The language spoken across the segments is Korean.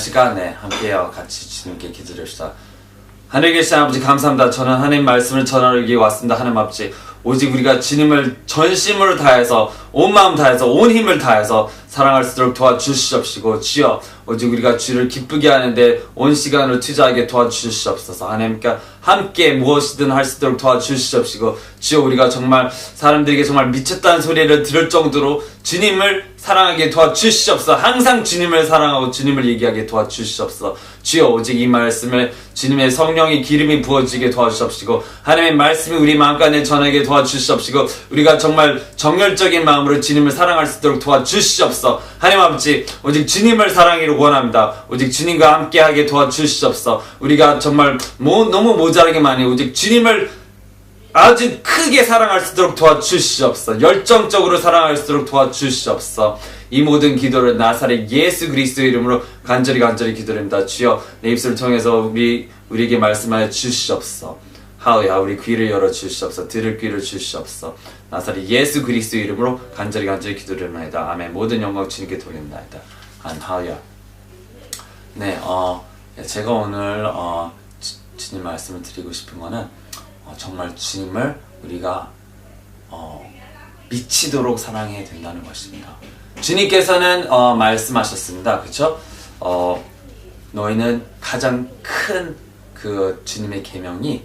시간 네 함께요 같이 주님께 기도드립시다. 하늘 계신 아버지 감사합니다. 저는 하나님 말씀을 전하기 왔습니다. 하나님 아버지 오직 우리가 주님을 전심으로 다해서 온 마음 다해서 온 힘을 다해서 사랑할 수 있도록 도와주시옵시고 주여 오직 우리가 주를 기쁘게 하는데 온 시간을 투자하게 도와주시옵소서. 하나님께 함께 무엇이든 할 수 있도록 도와주시옵시고 주여 우리가 정말 사람들에게 정말 미쳤다는 소리를 들을 정도로 주님을 사랑하게 도와주시옵소서. 항상 주님을 사랑하고 주님을 얘기하게 도와주시옵소서. 주여 오직 이 말씀을 주님의 성령의 기름이 부어지게 도와주시옵시고 하나님의 말씀이 우리 마음간에 전하게 도와주시옵시고 우리가 정말 정열적인 마음 으로 주님을 사랑할 수 있도록 도와주시옵소서 하나님 아버지 오직 주님을 사랑하기를 원합니다. 오직 주님과 함께하게 도와주시옵소서 우리가 정말 모, 너무 모자라게 많이 오직 주님을 아주 크게 사랑할 수 있도록 도와주시옵소서 열정적으로 사랑할 수 있도록 도와주시옵소서 이 모든 기도를 나사렛 예수 그리스도 이름으로 간절히 간절히 기도합니다. 주여 내 입술을 통해서 우리, 우리에게 말씀하여 주시옵소서 하우야 우리 귀를 열어 주시옵소서 들을 귀를 주시옵소서 나사렛 예수 그리스도 이름으로 간절히 간절히 기도드립니다 아멘 모든 영광 주님께 돌립니다 한 하우야 네, 어, 제가 오늘 어, 주, 주님 말씀을 드리고 싶은 거는 어, 정말 주님을 우리가 어, 미치도록 사랑해야 된다는 것입니다. 주님께서는 어, 말씀하셨습니다. 그렇죠? 어, 너희는 가장 큰 그 주님의 계명이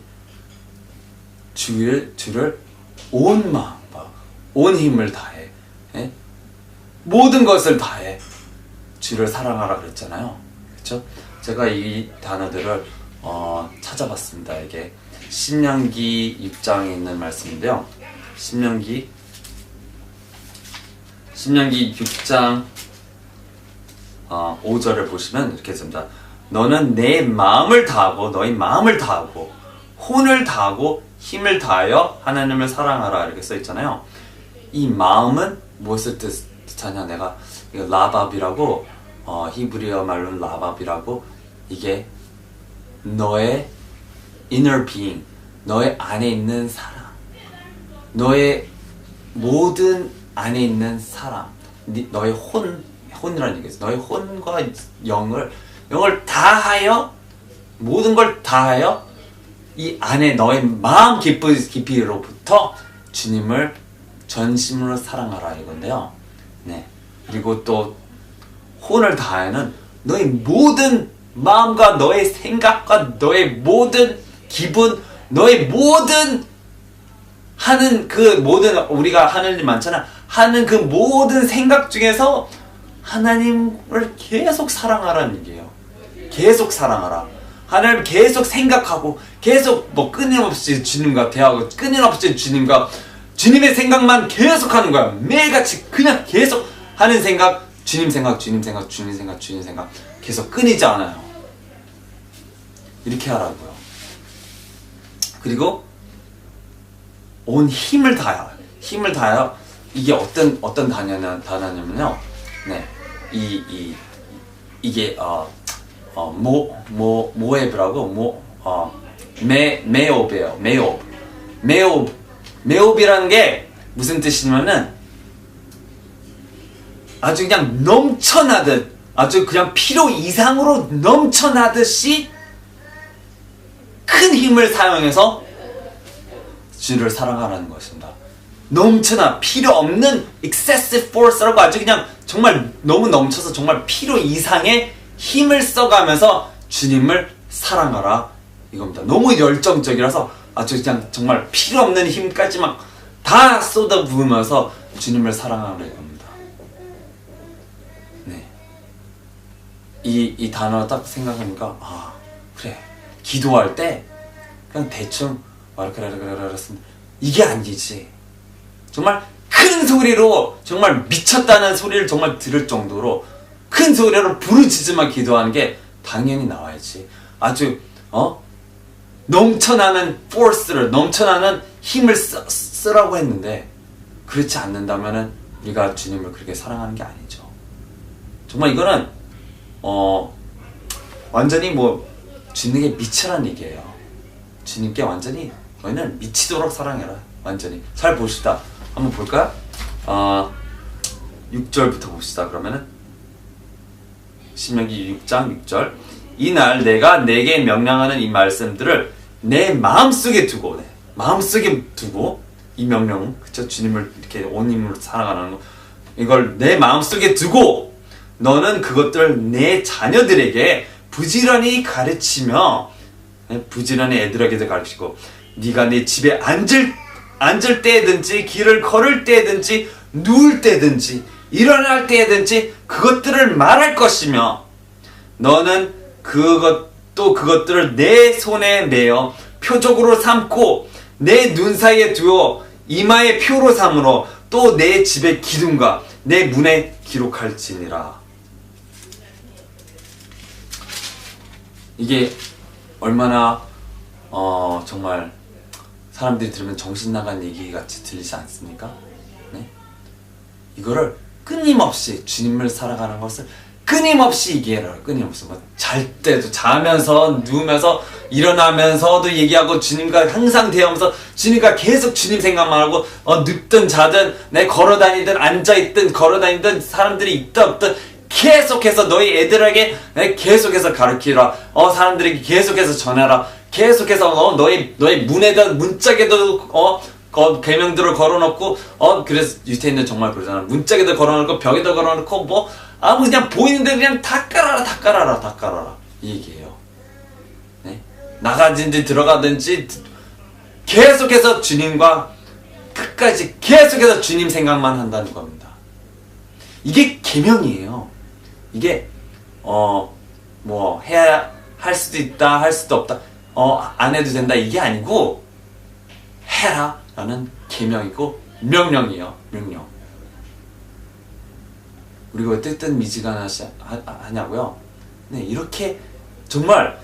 주를 주를 온 마음과 온 힘을 다해 예? 모든 것을 다해 주를 사랑하라 그랬잖아요. 그렇죠? 제가 이 단어들을 어, 찾아봤습니다. 이게 신명기 6장에 있는 말씀인데요. 신명기 신명기 6장 어, 5절을 보시면 이렇게 씁니다. 너는 내 마음을 다하고 너희 마음을 다하고 혼을 다하고 힘을 다하여 하나님을 사랑하라 이렇게 써 있잖아요. 이 마음은 무엇을 뜻, 뜻하냐? 내가 라밥이라고 어, 히브리어 말로는 라밥이라고 이게 너의 inner being, 너의 안에 있는 사람, 너의 모든 안에 있는 니- 너의 혼, 혼이라는 얘기죠. 너의 혼과 영을, 영을 다하여, 모든 걸 다하여, 이 안에 너의 마음 깊이, 깊이로부터 주님을 전심으로 사랑하라 이건데요. 네. 그리고 또 혼을 다하는 너의 모든 마음과 너의 생각과 너의 모든 기분, 너의 모든 하는 그 모든 우리가 하는 일 많잖아. 하는 그 모든 생각 중에서 하나님을 계속 사랑하라는 얘기예요. 계속 사랑하라. 하나님 계속 생각하고 계속 뭐 끊임없이 주님과 대하고 끊임없이 주님과 주님의 생각만 계속 하는 거야. 매일같이 그냥 계속 하는 생각, 주님 생각, 주님 생각, 주님 생각, 주님 생각 계속 끊이지 않아요. 이렇게 하라고요. 그리고 온 힘을 다하여 힘을 다하여 이게 어떤 어떤 단어냐 단어냐면요. 네. 이 이 이게 어 어 모 모 모에브라고 모어메 메오베요. 메오 메오 메오비라는 게 무슨 뜻이냐면은 아주 그냥 넘쳐나듯 아주 그냥 필요 이상으로 넘쳐나듯이 큰 힘을 사용해서 주를 사랑하라는 것입니다. 넘쳐나 필요 없는 excessive force라고 아주 그냥 정말 너무 넘쳐서 정말 필요 이상의 힘을 써가면서 주님을 사랑하라 이겁니다. 너무 열정적이라서 아주 그냥 정말 필요 없는 힘까지 막 다 쏟아 부으면서 주님을 사랑하라 이겁니다. 네. 이, 이 단어 딱 생각하니까 아 그래 기도할 때 그냥 대충 와르카라르카라르 이게 아니지 정말 큰 소리로 정말 미쳤다는 소리를 정말 들을 정도로 큰 소리로 부르짖으며 기도하는 게 당연히 나와야지 아주 어 넘쳐나는 포스를 넘쳐나는 힘을 쓰, 쓰라고 했는데 그렇지 않는다면은 우리가 주님을 그렇게 사랑하는 게 아니죠 정말 이거는 어 완전히 뭐 주님에게 미치라는 얘기예요. 주님께 완전히 너희는 미치도록 사랑해라. 완전히 잘 보시다. 한번 볼까요? 어, 6절부터 봅시다. 그러면은 신명기 6장 6절. 이날 내가 내게 명령하는 이 말씀들을 내 마음속에 두고 네, 마음속에 두고 이 명령 그쵸 주님을 이렇게 온 힘으로 살아가는 거 이걸 내 마음속에 두고 너는 그것들을 내 자녀들에게 부지런히 가르치며 네, 부지런히 애들에게도 가르치고 네가 내 집에 앉을 앉을 때든지 길을 걸을 때든지 누울 때든지 일어날 때든지 그것들을 말할 것이며 너는 그것도 그것들을 내 손에 내어 표적으로 삼고 내 눈 사이에 두어 이마에 표로 삼으로 또 내 집의 기둥과 내 문에 기록할지니라. 이게 얼마나 어 정말 사람들이 들으면 정신 나간 얘기 같이 들리지 않습니까? 네? 이거를 끊임없이 주님을 살아가는 것을 끊임없이 얘기해라. 끊임없이 뭐잘 때도 자면서 누우면서 일어나면서도 얘기하고 주님과 항상 대하면서 주님과 계속 주님 생각만 하고 어 눕든 자든 내 걸어 다니든 앉아 있든 걸어 다니든 사람들이 있다 없든 계속해서 너희 애들에게 내 계속해서 가르치라. 어 사람들에게 계속해서 전해라. 계속해서 어 너희 너희 문에다 문짝에도 어 거, 개명들을 걸어놓고 어 그래서 유태인은 정말 그러잖아. 문짝에도 걸어놓고 벽에도 걸어놓고 뭐 아무 그냥 보이는데 그냥 다 깔아라 다 깔아라 다 깔아라. 이 얘기예요. 네? 나가든지 들어가든지 계속해서 주님과 끝까지 계속해서 주님 생각만 한다는 겁니다. 이게 계명이에요. 이게 어 뭐 해야 할 수도 있다 할 수도 없다. 어 안 해도 된다. 이게 아니고 해라 라는 계명이고 명령이에요. 명령. 우리가 왜 뜨뜻 미지근하시 하냐고요? 네, 이렇게 정말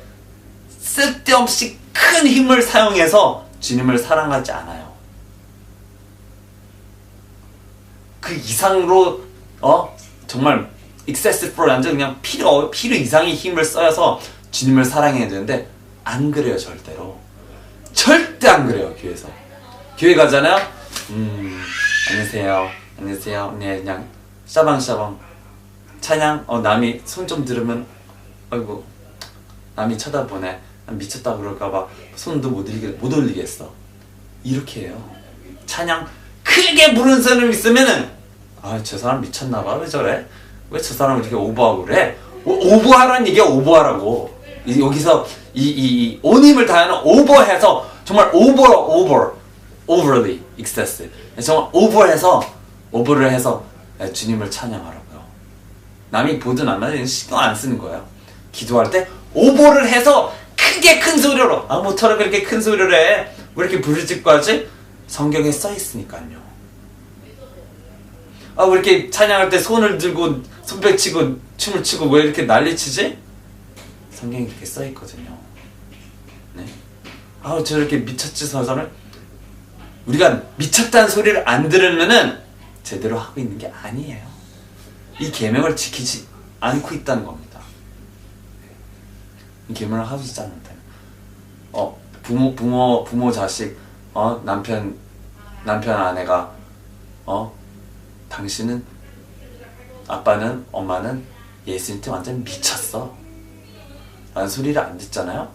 쓸데없이 큰 힘을 사용해서 주님을 사랑하지 않아요. 그 이상으로 어 정말 excessively 완전 그냥 필요 필요 이상의 힘을 써서 주님을 사랑해야 되는데 안 그래요 절대로 절대 안 그래요 교회에서 교회 가잖아요. 음, 안녕하세요. 안녕하세요. 네, 그냥 샤방샤방 찬양. 어 남이 손 좀 들으면 아이고 남이 쳐다보네. 미쳤다 그럴까봐 손도 못 올리게 못 올리겠어. 이렇게 해요. 찬양 크게 부르는 사람 있으면은 아 저 사람 미쳤나봐 왜 저래? 왜 저 사람 이렇게 오버하고 그래? 오, 오버하라는 얘기야 오버하라고. 이, 여기서 이이 온 힘을 다하는 오버해서 정말 오버 오버 overly excessive. 정말 오버해서 오버를 해서 주님을 찬양하라고요. 남이 보든 안 하든 신경 안 쓰는 거예요. 기도할 때 오버를 해서 크게 큰 소리로 아 뭐처럼 그렇게 큰 소리를 해? 왜 이렇게 부르짖고 하지? 성경에 써 있으니까요. 아 왜 이렇게 찬양할 때 손을 들고 손뼉치고 춤을 추고 왜 이렇게 난리치지? 성경에 그렇게 써 있거든요. 네. 아 저렇게 미쳤지 서서를 우리가 미쳤다는 소리를 안 들으면은 제대로 하고 있는 게 아니에요. 이 계명을 지키지 않고 있다는 겁니다. 이 계명을 하지 않는다. 어 부모 부모 부모 자식 어 남편 남편 아내가 어 당신은 아빠는 엄마는 예수님한테 완전 미쳤어. 라는 소리를 안 듣잖아요.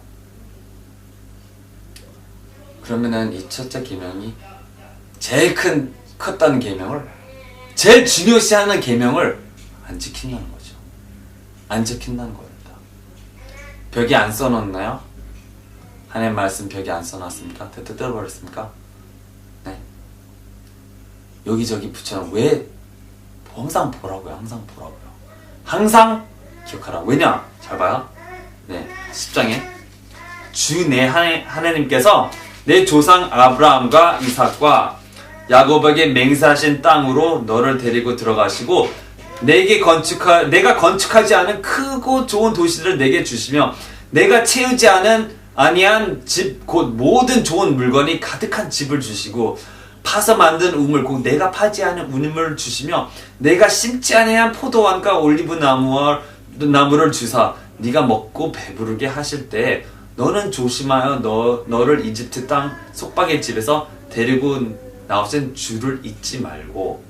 그러면은 이 첫째 계명이 제일 큰 컸다는 계명을 제일 중요시하는 계명을 안 지킨다는 거죠. 안 지킨다는 겁니다. 벽에 안 써놓나요? 하나님 말씀 벽에 안 써놨습니까? 뜯어버렸습니까? 네. 여기저기 붙여놓은 왜 항상 보라고요. 항상 보라고요. 항상 기억하라. 왜냐? 잘 봐요. 네. 10장에 주 내 하나님께서 내 조상 아브라함과 이삭과 야곱에게 맹세하신 땅으로 너를 데리고 들어가시고 내게 건축하 내가 건축하지 않은 크고 좋은 도시들을 내게 주시며 내가 채우지 않은 아니한 집 곧 모든 좋은 물건이 가득한 집을 주시고 파서 만든 우물 곧 내가 파지 않은 우물을 주시며 내가 심지 아니한 포도원과 올리브 나무와 나무를 주사 네가 먹고 배부르게 하실 때 너는 조심하여 너, 너를 이집트 땅 속박의 집에서 데리고 나오신 주를 잊지 말고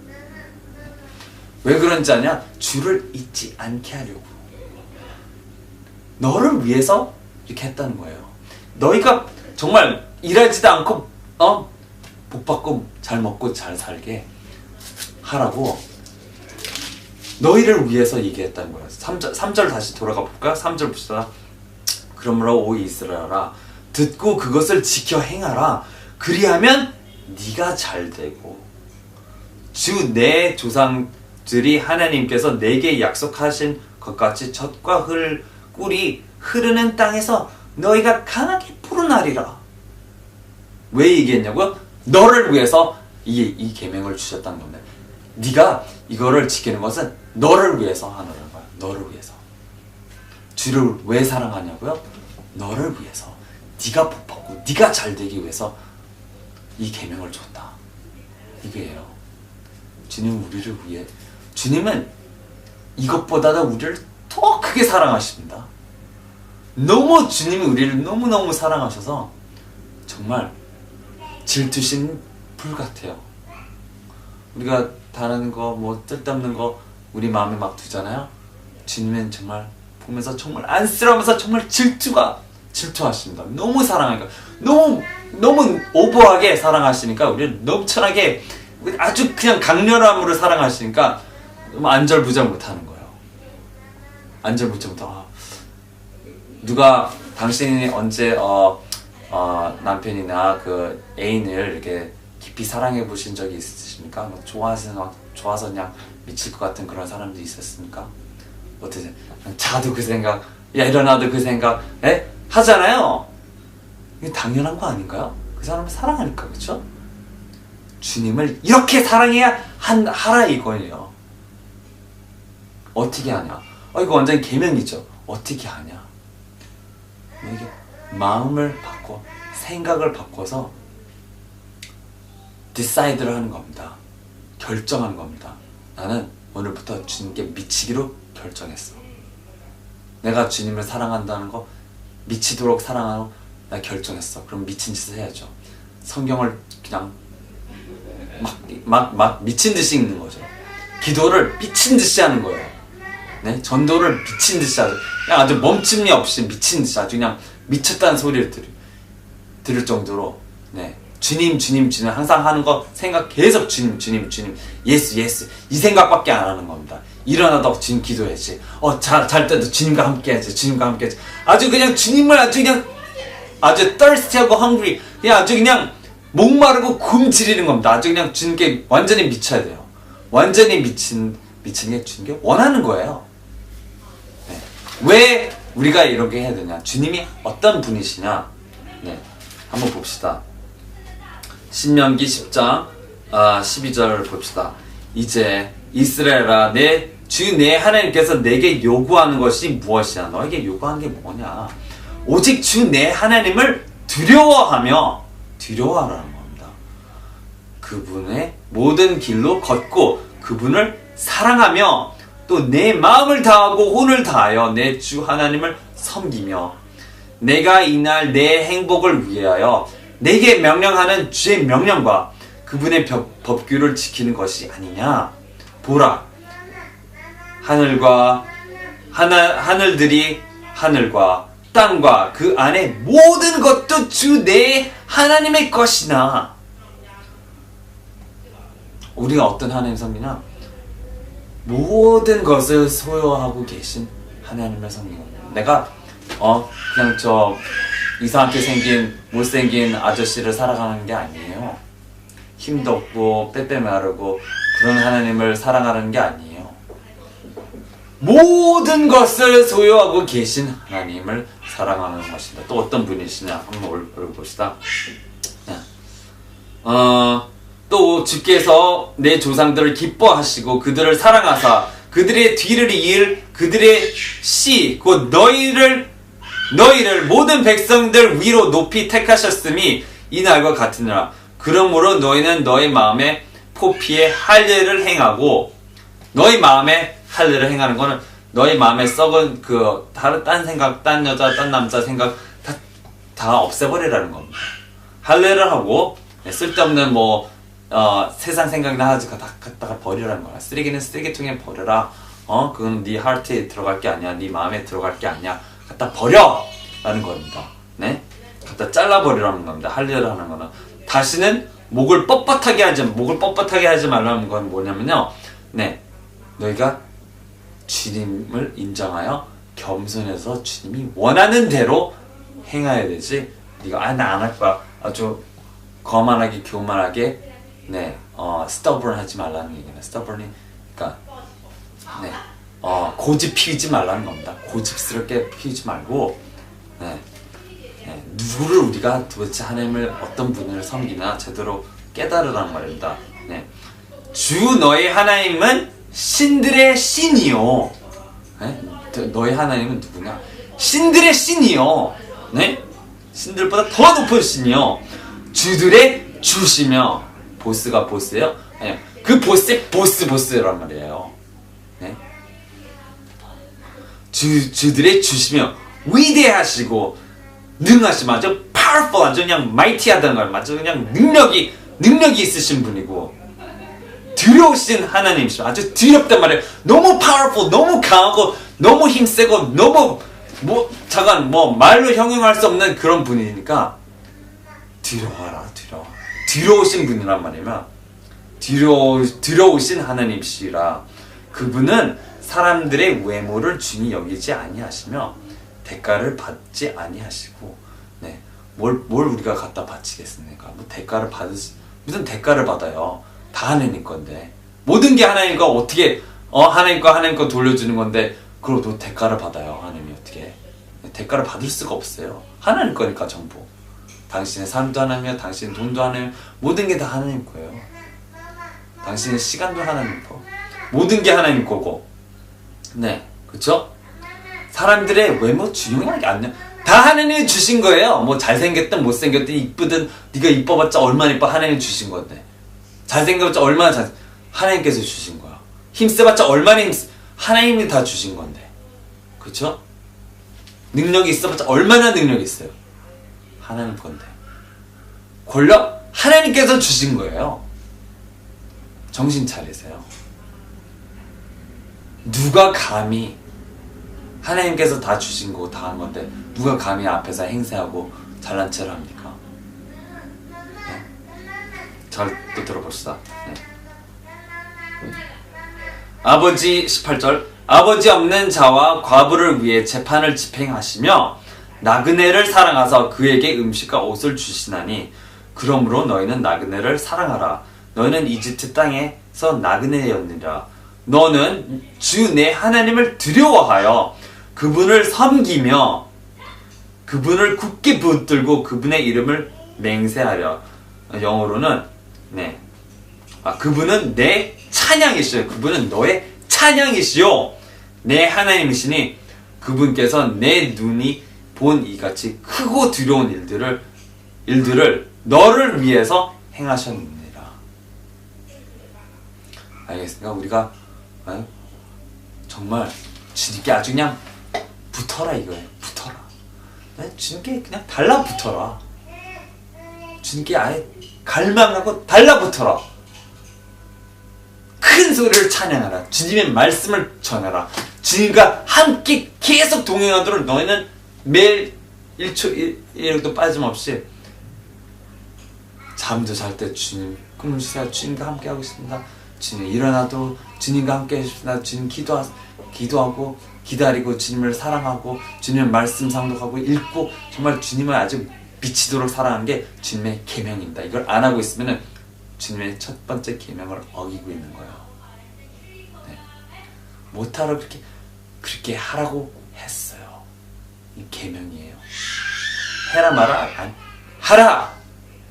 왜 그런지 아냐? 주를 잊지 않게 하려고 너를 위해서 이렇게 했다는 거예요. 너희가 정말 일하지도 않고 어? 복 받고 잘 먹고 잘 살게 하라고 너희를 위해서 얘기했다는 거예요. 3절, 3절 다시 돌아가 볼까? 3절 봅시다. 그러므로 오 이스라엘아 듣고 그것을 지켜 행하라 그리하면 네가 잘 되고 주 내 조상들이 하나님께서 내게 약속하신 것 같이 젖과 흘 꿀이 흐르는 땅에서 너희가 강하게 풀어나리라 왜 얘기했냐고요? 너를 위해서 이, 이 계명을 주셨다는 겁니다. 네가 이거를 지키는 것은 너를 위해서 하는 거야. 너를 위해서. 주를 왜 사랑하냐고요? 너를 위해서. 네가 복받고 네가 잘 되기 위해서 이 계명을 줬다. 이게요. 주님은 우리를 위해 주님은 이것보다도 우리를 더 크게 사랑하십니다. 너무 주님이 우리를 너무너무 사랑하셔서 정말 질투신 불 같아요. 우리가 다른 거, 뭐 쓸데없는 거 우리 마음에 막 두잖아요. 주님은 정말 보면서 정말 안쓰러워서 정말 질투가 질투하십니다. 너무 사랑하니까 너무 너무 오버하게 사랑하시니까 우리를 넘쳐나게 아주 그냥 강렬함으로 사랑하시니까 너무 안절부절 못하는 거예요. 안절부절 못하. 아, 누가 당신이 언제 어, 어, 남편이나 그 애인을 이렇게 깊이 사랑해 보신 적이 있으십니까? 막 좋아서 막 좋아서 그냥 미칠 것 같은 그런 사람도 있었습니까? 어떠세요? 자도 그 생각, 야 일어나도 그 생각, 에 하잖아요. 이게 당연한 거 아닌가요? 그 사람을 사랑하니까 그렇죠? 주님을 이렇게 사랑해야 한 하라 이거예요. 어떻게 하냐? 어 이거 완전 계명이죠. 어떻게 하냐? 이게 마음을 바꿔 생각을 바꿔서 디사이드를 하는 겁니다. 결정하는 겁니다. 나는 오늘부터 주님께 미치기로 결정했어. 내가 주님을 사랑한다는 거 미치도록 사랑하고 나 결정했어. 그럼 미친 짓을 해야죠. 성경을 그냥 막, 막, 막 미친 듯이 읽는 거죠. 기도를 미친 듯이 하는 거예요. 네? 전도를 미친 듯이 하죠. 그냥 아주 멈춤이 없이 미친 듯이 아주 그냥 미쳤다는 소리를 들, 들을 정도로 네. 주님 주님 주님 항상 하는 거 생각 계속 주님 주님 주님 예수 예수 이 생각밖에 안 하는 겁니다. 일어나도 주님 기도해야지. 어잘 잘 때도 주님과 함께 해야지. 주님과 함께 해야지. 아주 그냥 주님을 아주 그냥 아주 thirsty하고 hungry 그냥 아주 그냥 목마르고 굶주리는 겁니다. 아주 그냥 주님께 완전히 미쳐야 돼요. 완전히 미친 미친 게 주님께 원하는 거예요. 네. 왜 우리가 이렇게 해야 되냐? 주님이 어떤 분이시냐? 네, 한번 봅시다. 신명기 10장 아, 12절 봅시다. 이제 이스라엘아 내 주 내 하나님께서 내게 요구하는 것이 무엇이냐? 너에게 요구한 게 뭐냐? 오직 주 내 하나님을 두려워하며 두려워하라는 겁니다. 그분의 모든 길로 걷고 그분을 사랑하며 또 내 마음을 다하고 혼을 다하여 내 주 하나님을 섬기며 내가 이날 내 행복을 위하여 내게 명령하는 주의 명령과 그분의 법, 법규를 지키는 것이 아니냐 보라 하늘과 하늘, 하늘들이 하늘과 땅과 그 안에 모든 것도 주 내 하나님의 것이나 우리가 어떤 하나님 섬기나 모든 것을 소유하고 계신 하나님을 섬기는. 내가 어 그냥 저 이상하게 생긴 못생긴 아저씨를 살아가는 게 아니에요. 힘도 없고 빼빼 마르고 그런 하나님을 사랑하는 게 아니에요. 모든 것을 소유하고 계신 하나님을 사랑하는 것입니다. 또 어떤 분이시냐 한번 읽어봅시다. 네. 어, 또 주께서 내 조상들을 기뻐하시고 그들을 사랑하사 그들의 뒤를 이을 그들의 씨 곧 너희를 너희를 모든 백성들 위로 높이 택하셨음이 이날과 같으니라 그러므로 너희는 너희 마음에 포피에 할례를 행하고 너희 마음에 할례를 행하는 거는 너희 마음에 썩은 그 다른 딴 생각, 딴 여자, 딴 남자 생각 다, 다 없애버리라는 겁니다. 할례를 하고 네, 쓸데없는 뭐 어, 세상 생각이나 하지 다 갖다가 버리라는 거야. 쓰레기는 쓰레기통에 버려라. 어, 그건 네 하트에 들어갈 게 아니야. 네 마음에 들어갈 게 아니야. 갖다 버려 라는 겁니다. 네, 갖다 잘라버리라는 겁니다. 할 일을 하는 거는 다시는 목을 뻣뻣하게 하지 목을 뻣뻣하게 하지 말라는 건 뭐냐면요. 네, 너희가 주님을 인정하여 겸손해서 주님이 원하는 대로 행해야 되지. 네가 아 나 안 할 거야. 아주 거만하게 교만하게 네, 어, stubborn 하지 말라는 얘기는 stubborn이 그러니까 네, 어, 고집 피우지 말라는 겁니다. 고집스럽게 피우지 말고 네, 네, 누구를 우리가 도대체 하나님을 어떤 분을 섬기나 제대로 깨달으라는 말입니다. 네, 주 너의 하나님은 신들의 신이요. 네? 너의 하나님은 누구냐? 신들의 신이요. 네? 신들보다 더 높은 신이요. 주들의 주시며 보스가 보스예요? 아니요. 그 보스의 보스 보스란 말이에요. 네? 주 주들의 주시며 위대하시고 능하시면 아주 powerful 아주 그냥 mighty하다는 걸 아주 그냥 능력이 능력이 있으신 분이고 두려우신 하나님이시죠. 아주 두렵단 말이에요. 너무 powerful, 너무 강하고 너무 힘세고 너무 뭐 잠깐 뭐 말로 형용할 수 없는 그런 분이니까 두려워라 두려워. 두려우신 분이란 말이면 두려 두려우신 하나님이시라 그분은 사람들의 외모를 중히 여기지 아니하시며 대가를 받지 아니하시고 네뭘뭘 뭘 우리가 갖다 바치겠습니까? 뭐 대가를 받으 무슨 대가를 받아요? 다 하나님 건데. 모든 게 하나님과 어떻게 어 하나님과 하나님 거 돌려주는 건데 그러도 대가를 받아요 하나님이 어떻게. 대가를 받을 수가 없어요. 하나님 거니까 전부. 당신의 삶도 하나님이요 당신의 돈도 하나님 모든 게 다 하나님 거예요. 당신의 시간도 하나님 거. 모든 게 하나님 거고. 네 그쵸? 사람들의 외모 중요하게 안요 다 하나님이 주신 거예요. 뭐 잘생겼든 못생겼든 이쁘든 네가 이뻐봤자 얼마나 이뻐 하나님이 주신 건데 잘생겼자 얼마나 잘 하나님께서 주신 거야. 힘써봤자 얼마나 힘 하나님이 다 주신 건데, 그렇죠? 능력이 있어봤자 얼마나 능력이 있어요. 하나님 건데. 권력 하나님께서 주신 거예요. 정신 차리세요. 누가 감히 하나님께서 다 주신 거다한 건데 누가 감히 앞에서 행세하고 잘난 체를 합니까? 잘 또 들어봅시다. 네. 아버지 18절 아버지 없는 자와 과부를 위해 재판을 집행하시며 나그네를 사랑하사 그에게 음식과 옷을 주시나니 그러므로 너희는 나그네를 사랑하라 너희는 이집트 땅에서 나그네였느라 너는 주 내 하나님을 두려워하여 그분을 섬기며 그분을 굳게 붙들고 그분의 이름을 맹세하려 영어로는 네. 아, 그분은 내 찬양이시요. 그분은 너의 찬양이시요. 내 하나님이시니 그분께서 내 눈이 본 이같이 크고 두려운 일들을 일들을 너를 위해서 행하셨느니라. 알겠습니까? 우리가 어? 정말 주님께 아주 그냥 붙어라 이거예요. 붙어라. 네? 주님께 그냥 달라붙어라. 주님께 아예 갈망하고 달라붙어라. 큰 소리를 찬양하라. 주님의 말씀을 전하라. 주님과 함께 계속 동행하도록 너희는 매일 1초 1일도 빠짐없이 잠도 잘 때 주님 꿈을 주세요. 주님과 함께 하고 있습니다. 주님 일어나도 주님과 함께 해주십니다. 주님 기도 기도하고 기다리고 주님을 사랑하고 주님의 말씀 상독하고 읽고 정말 주님을 아주 미치도록 사랑하는 게 주님의 계명입니다. 이걸 안 하고 있으면 주님의 첫 번째 계명을 어기고 있는 거예요. 네. 못하러 그렇게 그렇게 하라고 했어요. 이 계명이에요. 해라 마라 안 하라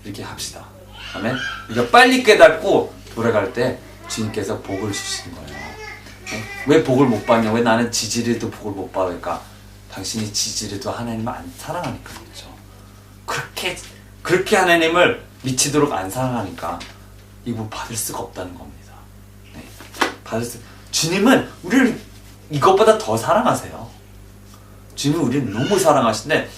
이렇게 합시다. 아멘. 우리가 빨리 깨닫고 돌아갈 때 주님께서 복을 주시는 거예요. 네? 왜 복을 못 받냐? 왜 나는 지지리도 복을 못 받을까? 당신이 지지리도 하나님을 안 사랑하니까 그렇죠. 그렇게 그렇게 하나님을 미치도록 안 사랑하니까 이거 받을 수가 없다는 겁니다. 네. 받을 수 주님은 우리를 이것보다 더 사랑하세요. 주님은 우리를 너무 사랑하신데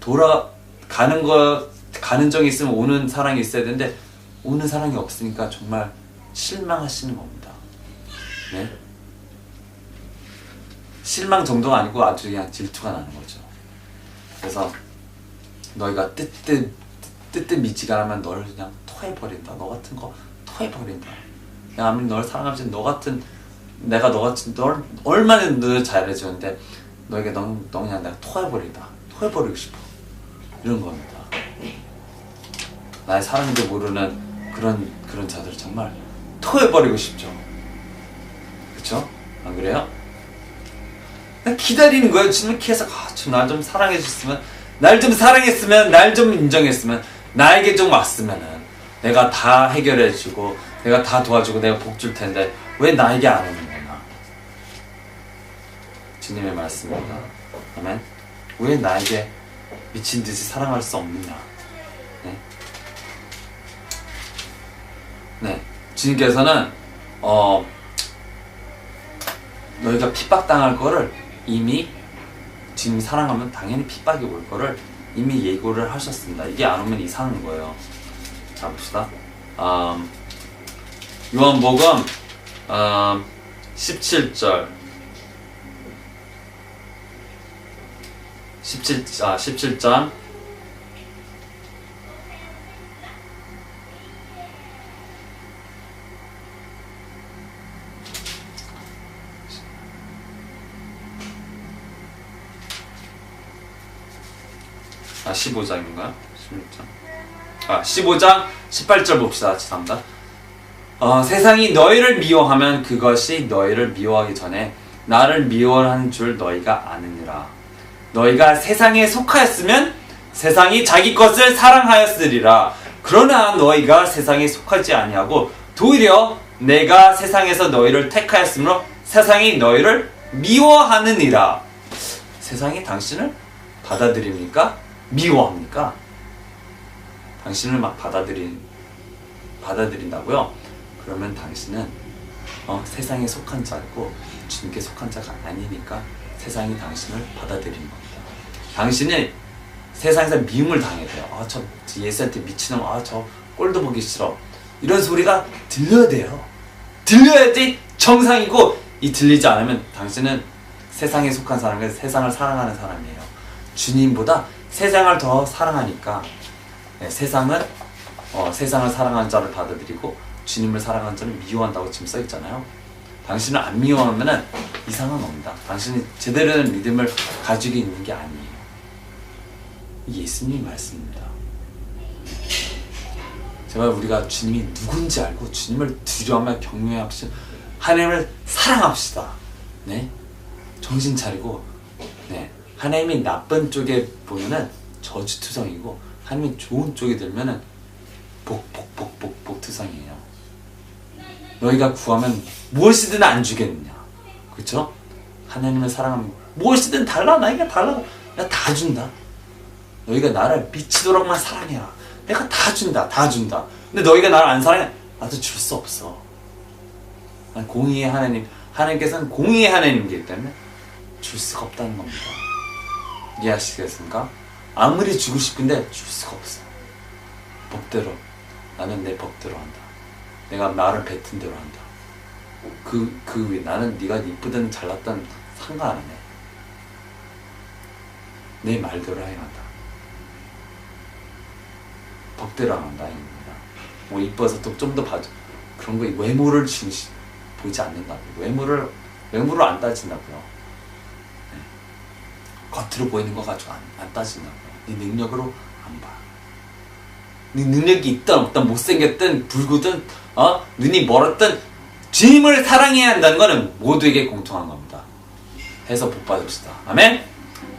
돌아가는 거 가는 정이 있으면 오는 사랑이 있어야 되는데 오는 사랑이 없으니까 정말 실망하시는 겁니다. 네. 실망 정도가 아니고 아주 그냥 질투가 나는 거죠. 그래서 너희가 뜨뜻 뜨뜻 미치가라면 너를 그냥 토해버린다. 너 같은 거 토해버린다. 내가 아무리 너를 사랑하지 너 같은 내가 너 같은 널 얼마나 너 잘해주는데 너에게 너, 너 그냥 내가 토해버린다. 토해버리고 싶어. 이런 겁니다. 나의 사랑도 모르는 그런 그런 자들 정말 토해버리고 싶죠. 그쵸? 안 그래요? 나 기다리는 거예요. 주님 계속 아, 좀날좀 사랑해 줬으면 날 좀 사랑했으면 날 좀 인정했으면 나에게 좀 왔으면은 내가 다 해결해 주고 내가 다 도와주고 내가 복 줄 텐데 왜 나에게 안 오는 거나? 주님의 말씀입니다. 아멘. 왜 나에게 미친 듯이 사랑할 수 없느냐? 네. 네. 주님께서는 어 너희가 핍박당할 거를 이미 지금 사랑하면 당연히 핍박이 올 거를 이미 예고를 하셨습니다. 이게 안 오면 이상한 거예요. 자 봅시다. 음, 요한복음 음, 17절 17, 아, 17장 아 15장인가요? 16장. 아 15장 18절 봅시다. 죄송합니다. 어, 세상이 너희를 미워하면 그것이 너희를 미워하기 전에 나를 미워하는 줄 너희가 아느니라. 너희가 세상에 속하였으면 세상이 자기 것을 사랑하였으리라. 그러나 너희가 세상에 속하지 아니하고 도리어 내가 세상에서 너희를 택하였으므로 세상이 너희를 미워하느니라. 세상이 당신을 받아들입니까? 미워합니까? 당신을 막 받아들인 받아들인다고요? 그러면 당신은 어, 세상에 속한 자고 주님께 속한 자가 아니니까 세상이 당신을 받아들이는 겁니다. 당신이 세상에서 미움을 당해야 돼요. 아, 저 예수한테 미치는 아, 저 꼴도 보기 싫어. 이런 소리가 들려야 돼요. 들려야지 정상이고 이 들리지 않으면 당신은 세상에 속한 사람이 세상을 사랑하는 사람이에요. 주님보다 세상을 더 사랑하니까 네, 세상은 어, 세상을 사랑하는 자를 받아들이고 주님을 사랑하는 자를 미워한다고 지금 써 있잖아요. 당신을 안 미워하면은 이상은 없다. 당신이 제대로 된 믿음을 가지고 있는 게 아니에요. 예수님 말씀입니다. 제발 우리가 주님이 누군지 알고 주님을 두려워하며 경외합시다. 하나님을 사랑합시다. 네, 정신 차리고 네, 하나님이 나쁜 쪽에 보면은 저주투성이고 하나님이 좋은 쪽에 들면은 복복복복복 투성이에요. 너희가 구하면 무엇이든 안 주겠느냐. 그렇죠? 하나님을 사랑하면 무엇이든 달라 나에게 달라 내가 다 준다. 너희가 나를 미치도록만 사랑해라. 내가 다 준다. 다 준다. 근데 너희가 나를 안 사랑해 나도 줄 수 없어. 공의의 하나님 하나님께서는 공의의 하나님이기 때문에 줄 수가 없다는 겁니다. 이해하시겠습니까? 아무리 주고 싶은데 줄 수가 없어. 법대로 나는 내 법대로 한다. 내가 나를 뱉은 대로 한다. 그, 그 위에 나는 네가 이쁘든 잘났든 상관 안 해. 내 말대로 해야 한다. 법대로 안 한다. 뭐 이뻐서 또 좀 더 봐줘. 그런 거 외모를 중시 보지 않는다고. 외모를, 외모를 안 따진다고요. 네. 겉으로 보이는 거 가지고 안, 안 따진다고요. 네 능력으로 안 봐. 네 능력이 있든 없든 못생겼든 붉거든 어? 눈이 멀었든 주님을 사랑해야 한다는 것은 모두에게 공통한 겁니다. 해서 복 받읍시다. 아멘?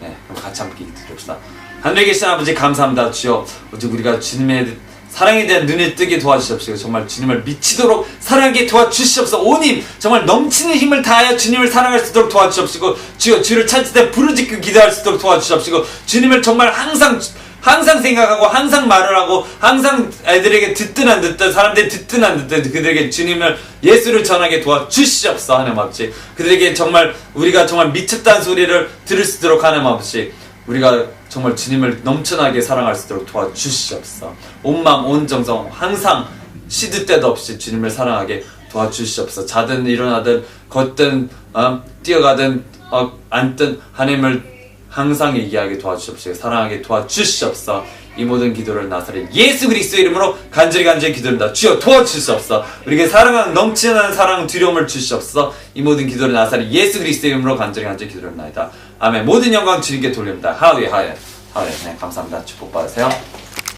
네, 그럼 같이 함께 드립시다. 하늘에 계신 아버지 감사합니다. 주여, 어제 우리가 주님의 사랑에 대한 눈을 뜨게 도와주십시오. 정말 주님을 미치도록 사랑하게 도와주시옵소서. 오님 정말 넘치는 힘을 다하여 주님을 사랑할 수 있도록 도와주십시오. 주여 주를 찾을 때 부르짖고 기도할 수 있도록 도와주십시오. 주님을 정말 항상 항상 생각하고 항상 말을 하고 항상 애들에게 듣든 안 듣든 사람들이 듣든 안 듣든 그들에게 주님을 예수를 전하게 도와주시옵소서 하나님 아버지 그들에게 정말 우리가 정말 미쳤다는 소리를 들을 수 있도록 하나님 아버지 우리가 정말 주님을 넘쳐나게 사랑할 수 있도록 도와주시옵소서. 온 마음, 온 정성, 항상 시드 때도 없이 주님을 사랑하게 도와주시옵소서. 자든 일어나든 걷든 어, 뛰어가든 어, 안뜬 하나님을 항상 얘기하게 도와주시옵시고 사랑하게 도와주시옵소서. 이 모든 기도를 나사렛 예수 그리스도 이름으로 간절히 간절히 기도합니다. 주여 도와주시옵소서. 우리에게 사랑하는 넘치는 사랑 두려움을 주시옵소서. 이 모든 기도를 나사렛 예수 그리스도 이름으로 간절히 간절히 기도합니다 아멘. 모든 영광 주님께 돌립니다. 하루에 하루에 하루에 네, 감사합니다. 축복 받으세요